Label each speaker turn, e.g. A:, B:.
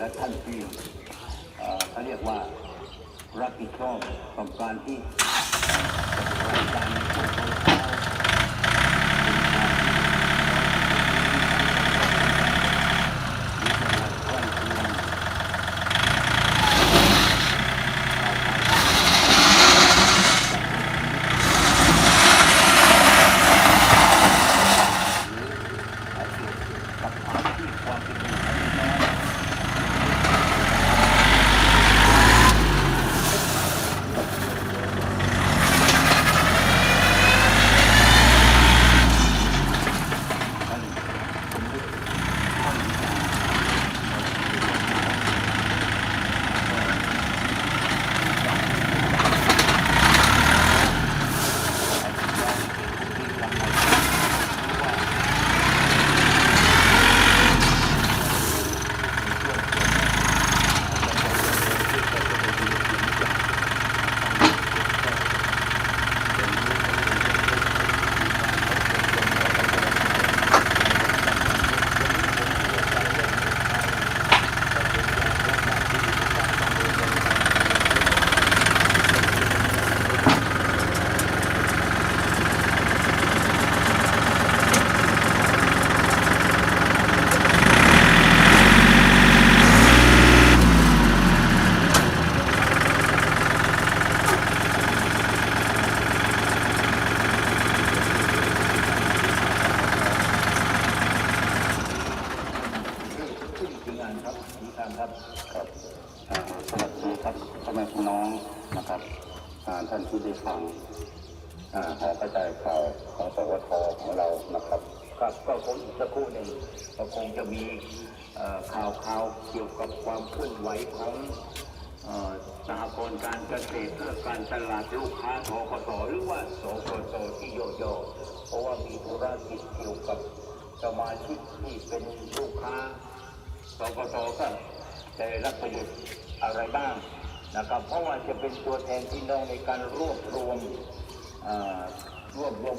A: และท่านที่เขาเรียกว่ารับผิดชอบต่อการที่การในช่วงเช้า กับความที่ความเป็นอยู่ของพี่น้องท่านสมนึกท่านวิจารณ์ที่ทำให้ว่า ขึ้นถึ งงานครับมีการครับ ครับอ่าสวัสดีครับพ่อแม่พี่น้องนะครับอ่าท่านที่ได้ฟังอ่าหอกระจายข่าวของสวทของเรานะครับครับก็คงอีกสักครู่หนึ่งก็คงจะมีเอ่อข่าวข่าวเกี่ยวกับความเคลื่อนไหวของเอ่อสหกรณ์การเกษตรเพื่อการตลาดลูกค้าทกสหรือว่าสกสที่ย่อๆเพราะว่ามีธุรกิจเกี่ยวกับสมาชิกที่เป็นลูกค้า สกสก็จะได้รับประโยชน์อะไรบ้างนะครับเพราะว่าจะเป็นตัวแทนที่น้องในการรวบรวมรวบรวม